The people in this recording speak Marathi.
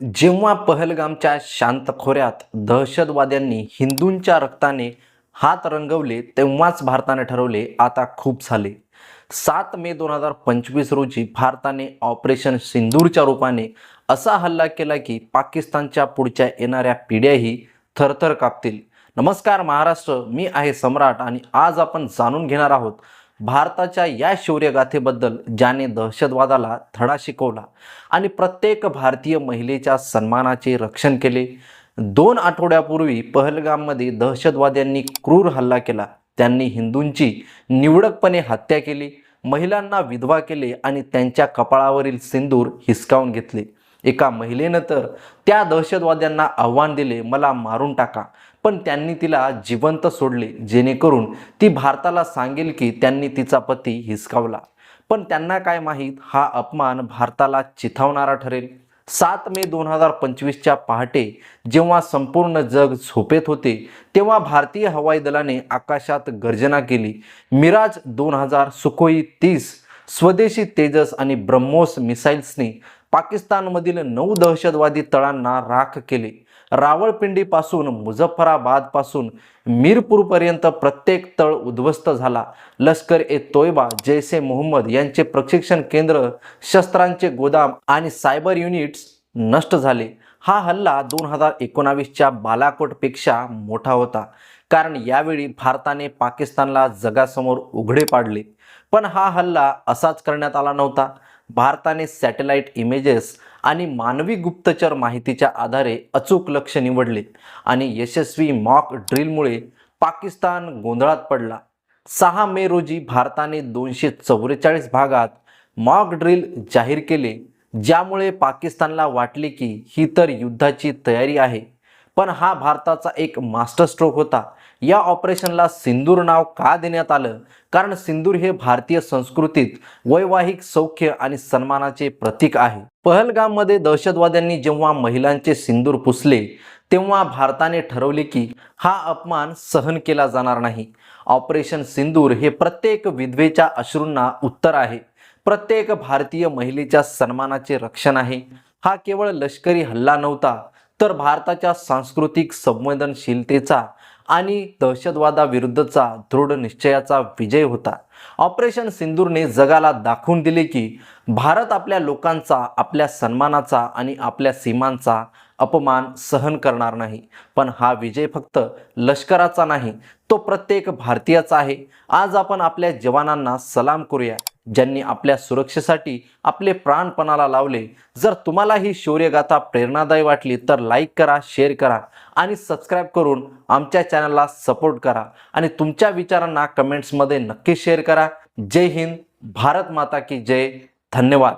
जेव्हा पहलगामच्या शांत खोऱ्यात दहशतवाद्यांनी हिंदूंच्या रक्ताने हात रंगवले तेव्हाच भारताने ठरवले आता खूप झाले. सात मे दोन हजार पंचवीस रोजी भारताने ऑपरेशन सिंदूरच्या रूपाने असा हल्ला केला की पाकिस्तानच्या पुढच्या येणाऱ्या पिढ्याही थरथर कापतील. नमस्कार महाराष्ट्र. मी आहे सम्राट आणि आज आपण जाणून घेणार आहोत भारताच्या या शौर्यगाथेबद्दल ज्याने दहशतवादाला धडा शिकवला आणि प्रत्येक भारतीय महिलेच्या सन्मानाचे रक्षण केले दोन आठवड्यापूर्वी पहलगाममध्ये दहशतवाद्यांनी क्रूर हल्ला केला. त्यांनी हिंदूंची निवडकपणे हत्या केली महिलांना विधवा केले आणि त्यांच्या कपाळावरील सिंदूर हिसकावून घेतले. एका महिलेनं तर त्या दहशतवाद्यांना आव्हान दिले मला मारून टाका. पण त्यांनी तिला जिवंत सोडले जेणेकरून ती भारताला सांगेल की त्यांनी तिचा पती हिसकावला. पण त्यांना काय माहीत हा अपमान भारताला चिथावणारा ठरेल. सात मे दोन हजार पंचवीसच्या पहाटे जेव्हा संपूर्ण जग झोपेत होते तेव्हा भारतीय हवाई दलाने आकाशात गर्जना केली. मिराज दोन हजार सुखोई तीस स्वदेशी तेजस आणि ब्रह्मोस मिसाईल्सनी पाकिस्तानमधील नऊ दहशतवादी तळांना राख केले. रावळपिंडीपासून मुझफ्फराबादपासून मीरपूरपर्यंत प्रत्येक तळ उद्ध्वस्त झाला. लष्कर ए तोयबा जैश ए मोहम्मद यांचे प्रशिक्षण केंद्र शस्त्रांचे गोदाम आणि सायबर युनिट्स नष्ट झाले. हा हल्ला दोन हजार एकोणावीसच्या बालाकोटपेक्षा मोठा होता. कारण यावेळी भारताने पाकिस्तानला जगासमोर उघडे पाडले. पण हा हल्ला असाच करण्यात आला नव्हता. भारताने सॅटेलाइट इमेजेस आणि मानवी गुप्तचर माहितीच्या आधारे अचूक लक्ष निवडले आणि यशस्वी मॉक ड्रिलमुळे पाकिस्तान गोंधळात पडला. सहा मे रोजी भारताने दोनशे चौवेचाळीस भागात मॉक ड्रिल जाहीर केले ज्यामुळे पाकिस्तानला वाटले की ही तर युद्धाची तयारी आहे. पण हा भारताचा एक मास्टर स्ट्रोक होता या ऑपरेशनला सिंदूर नाव का देण्यात आलं? कारण सिंदूर हे भारतीय संस्कृतीत वैवाहिक सौख्य आणि सन्मानाचे प्रतीक आहे. पहलगाममध्ये दहशतवाद्यांनी जेव्हा महिलांचे सिंदूर पुसले तेव्हा भारताने ठरवले की हा अपमान सहन केला जाणार नाही. ऑपरेशन सिंदूर हे प्रत्येक विधवेच्या अश्रूंना उत्तर आहे. प्रत्येक भारतीय महिलेच्या सन्मानाचे रक्षण आहे. हा केवळ लष्करी हल्ला नव्हता तर भारताच्या सांस्कृतिक संवेदनशीलतेचा आणि दहशतवादाविरुद्धचा दृढ निश्चयाचा विजय होता. ऑपरेशन सिंदूरने जगाला दाखवून दिले की भारत आपल्या लोकांचा आपल्या सन्मानाचा आणि आपल्या सीमांचा अपमान सहन करणार नाही. पण हा विजय फक्त लष्कराचा नाही तो प्रत्येक भारतीयाचा आहे. आज आपण आपल्या जवानांना सलाम करूया. ज्यांनी आपल्या सुरक्षेसाठी आपले प्राणपणाला लावले. जर तुम्हाला ही शौर्यगाथा प्रेरणादायी वाटली तर लाईक करा शेअर करा आणि सबस्क्राईब करून आमच्या चॅनलला सपोर्ट करा. आणि तुमच्या विचारांना कमेंट्समध्ये नक्की शेअर करा. जय हिंद भारत माता की जय. धन्यवाद.